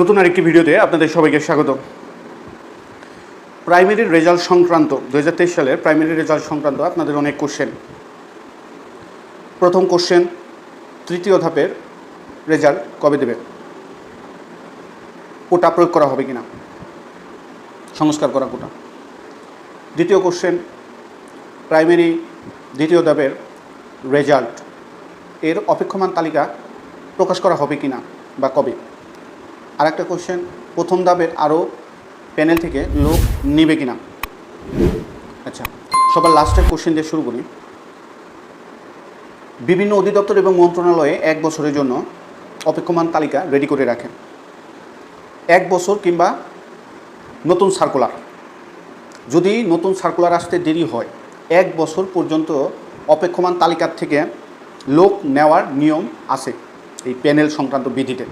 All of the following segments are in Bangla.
নতুন আরেকটি ভিডিওতে আপনাদের সবাইকে স্বাগত প্রাইমারির রেজাল্ট সংক্রান্ত দু হাজার তেইশ সালের প্রাইমারি রেজাল্ট সংক্রান্ত আপনাদের অনেক কোশ্চেন প্রথম কোশ্চেন তৃতীয় ধাপের রেজাল্ট কবে দেবে? কোটা প্রয়োগ করা হবে কিনা? সংস্কার করা কোটা। দ্বিতীয় কোশ্চেন প্রাইমারি দ্বিতীয় ধাপের রেজাল্ট, এর অপেক্ষমান তালিকা প্রকাশ করা হবে কিনা বা কবে? আর একটা কোশ্চেন প্রথম ধাপের আরও প্যানেল থেকে লোক নেবে কিনা? আচ্ছা সবার লাস্টের কোশ্চেন দিয়ে শুরু করি। বিভিন্ন অধিদপ্তর এবং মন্ত্রণালয়ে এক বছরের জন্য অপেক্ষমান তালিকা রেডি করে রাখেন এক বছর কিংবা নতুন সার্কুলার যদি নতুন সার্কুলার আসতে দেরি হয়, এক বছর পর্যন্ত অপেক্ষমান তালিকার থেকে লোক নেওয়ার নিয়ম আছে এই প্যানেল সংক্রান্ত বিধিতে।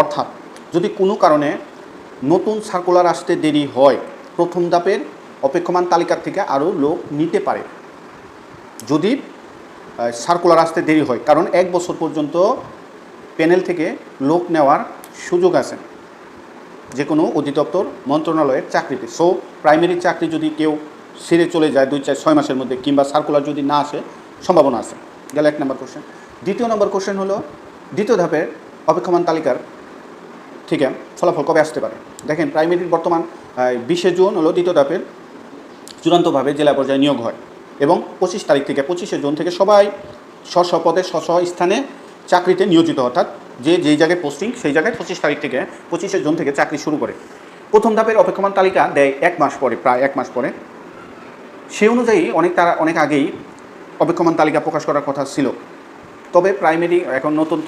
অর্থাৎ যদি কোনো কারণে নতুন সার্কুলার আসতে দেরি হয়, প্রথম ধাপের অপেক্ষমান তালিকার থেকে আরও লোক নিতে পারে। যদি সার্কুলার আসতে দেরি হয়, কারণ এক বছর পর্যন্ত প্যানেল থেকে লোক নেওয়ার সুযোগ আছে যে কোনো অধিদপ্তর মন্ত্রণালয়ের চাকরিতে। সো প্রাইমারি চাকরি যদি কেউ সেরে চলে যায় দুই চার ছয় মাসের মধ্যে কিংবা সার্কুলার যদি না আসে, সম্ভাবনা আছে। গেল এক নম্বর কোশ্চেন দ্বিতীয় নম্বর কোশ্চেন হলো, দ্বিতীয় ধাপের অপেক্ষমান তালিকার ঠিক আছে, ফলাফল কবে আসতে পারে? দেখেন প্রাইমারির বর্তমান বিশে জুন হলো দ্বিতীয় ধাপের চূড়ান্তভাবে জেলা পর্যায়ে নিয়োগ হয় এবং পঁচিশ তারিখ থেকে, পঁচিশে জুন থেকে সবাই স্ব স্ব পদে স্ব স্ব স্থানে চাকরিতে নিয়োজিত, অর্থাৎ যে যেই জায়গায় পোস্টিং সেই জায়গায় পঁচিশ তারিখ থেকে, পঁচিশে জুন থেকে চাকরি শুরু করে। প্রথম ধাপের অপেক্ষমান তালিকা দেয় এক মাস পরে, প্রায় এক মাস পরে। সে অনুযায়ী অনেক তারা, অনেক আগেই অপেক্ষমান তালিকা প্রকাশ করার কথা ছিল। তবে প্রাইমারি এখন নতুন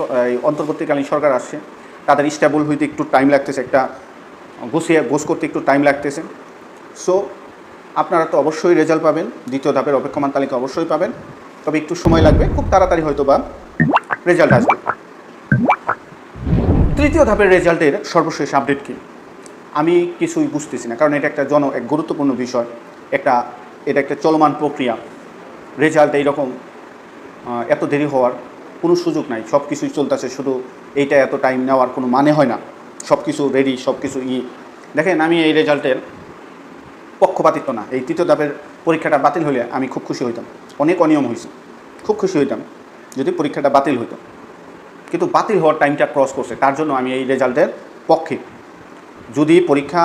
অন্তর্বর্তীকালীন সরকার আসছে। তাদের স্টেবল হইতে একটু টাইম লাগতেছে, একটা গুছিয়ে, গোছ করতে একটু টাইম লাগতেছে। সো আপনারা তো অবশ্যই রেজাল্ট পাবেন, দ্বিতীয় ধাপের অপেক্ষমান তালিকা অবশ্যই পাবেন। তবে একটু সময় লাগবে, খুব তাড়াতাড়ি হয়তো বা রেজাল্ট আসবে। তৃতীয় ধাপের রেজাল্টের সর্বশেষ আপডেট কী? আমি কিছুই বুঝতেছি না, কারণ এটা একটা জন, এক গুরুত্বপূর্ণ বিষয়। একটা, এটা একটা চলমান প্রক্রিয়া। রেজাল্ট এইরকম এত দেরি হওয়ার কোনো সুযোগ নাই সব কিছুই চলতেছে, শুধু এইটা এত টাইম নেওয়ার কোনো মানে হয় না। সব কিছু রেডি সব কিছু ই। দেখেন, আমি এই রেজাল্টের পক্ষপাতিত্ব না। এই তৃতীয় ধাপের পরীক্ষাটা বাতিল হলে আমি খুব খুশি হইতাম। অনেক অনিয়ম হয়েছে খুব খুশি হইতাম, যদি পরীক্ষাটা বাতিল হইতো। কিন্তু বাতিল হওয়ার টাইমটা ক্রস করছে। তার জন্য আমি এই রেজাল্টের পক্ষে। যদি পরীক্ষা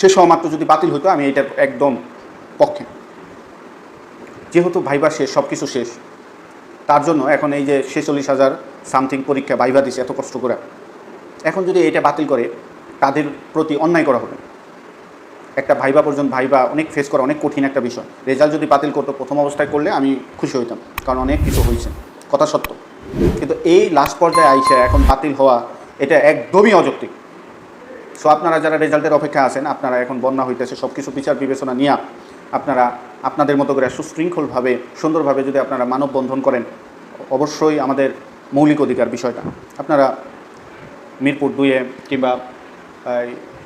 শেষ হওয়া মাত্র যদি বাতিল হতো আমি এইটার একদম পক্ষে। যেহেতু ভাইবা শেষ সব কিছু শেষ তার জন্য এখন এই যে ছেচল্লিশ হাজার সামথিং পরীক্ষা ভাইবা দিছে এত কষ্ট করে। এখন যদি এটা বাতিল করে, তাদের প্রতি অন্যায় করা হবে। একটা ভাইবা পর্যন্ত ভাইবা অনেক ফেস করা অনেক কঠিন একটা বিষয়। রেজাল্ট যদি বাতিল করতো, প্রথম অবস্থায় করলে আমি খুশি হইতাম, কারণ অনেক কিছু হয়েছে কথা সত্য। কিন্তু এই লাস্ট পর্যায়ে আইসে এখন বাতিল হওয়া, এটা একদমই অযৌক্তিক। সো আপনারা যারা রেজাল্টের অপেক্ষা আছেন, আপনারা এখন বন্যা হইতেছে সব কিছু বিচার বিবেচনা নিয়ে আপনারা আপনাদের মতো করে সুশৃঙ্খলভাবে, সুন্দরভাবে যদি আপনারা মানববন্ধন করেন, অবশ্যই আমাদের মৌলিক অধিকার বিষয়টা। আপনারা মিরপুর দুয়ে কিংবা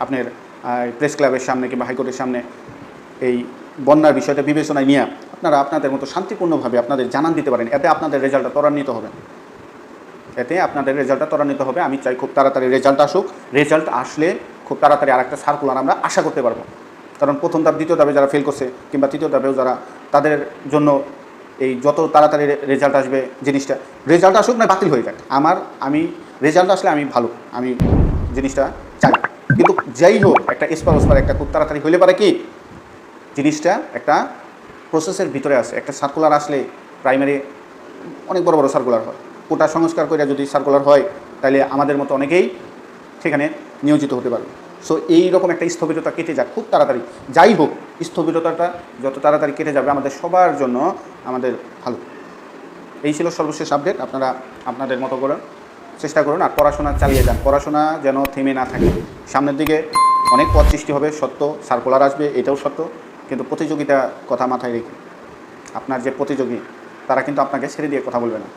আপনার প্রেস ক্লাবের সামনে কিংবা হাইকোর্টের সামনে এই বন্যার বিষয়টা বিবেচনায় নিয়ে আপনারা আপনাদের মতো শান্তিপূর্ণভাবে আপনাদের জানান দিতে পারেন। এতে আপনাদের রেজাল্টটা ত্বরান্বিত হবে। এতে আপনাদের রেজাল্টটা ত্বরান্বিত হবে। আমি চাই খুব তাড়াতাড়ি রেজাল্ট আসুক। রেজাল্ট আসলে খুব তাড়াতাড়ি আরেকটা সার্কুলার আমরা আশা করতে পারব। কারণ প্রথম ধাপ, দ্বিতীয় ধাপে যারা ফেল করছে কিংবা তৃতীয় ধাপেও যারা, তাদের জন্য এই যত তাড়াতাড়ি রেজাল্ট আসবে জিনিসটা রেজাল্ট আসুক না বাতিল হয়ে যাক। আমার, আমি রেজাল্ট আসলে আমি ভালো, আমি জিনিসটা চাই। কিন্তু যাই হোক, একটা এসপার ওসপার একটা খুব তাড়াতাড়ি হইলে পারে কি? জিনিসটা একটা প্রসেসের ভিতরে আসে একটা সার্কুলার আসলে প্রাইমারি অনেক বড় বড় সার্কুলার হয়। কোটা সংস্কার করে যদি সার্কুলার হয় তাহলে আমাদের মতো অনেকেই সেখানে নিয়োজিত হতে পারবে। সো এই রকম একটা স্থবিরতা কেটে যাক, খুব তাড়াতাড়ি। যাই হোক, স্থবিরতাটা যত তাড়াতাড়ি কেটে যাবে আমাদের সবার জন্য আমাদের ভালো। এই ছিল সর্বশেষ আপডেট আপনারা আপনাদের মতো করে চেষ্টা করুন আর পড়াশোনা চালিয়ে যান। পড়াশোনা যেন থেমে না থাকে। সামনের দিকে অনেক পথ সৃষ্টি হবে, সত্য সার্কুলার আসবে, এটাও সত্য। কিন্তু প্রতিযোগিতা কথা মাথায় রেখে আপনার যে প্রতিযোগী, তারা কিন্তু আপনাকে ছেড়ে দিয়ে কথা বলবে না।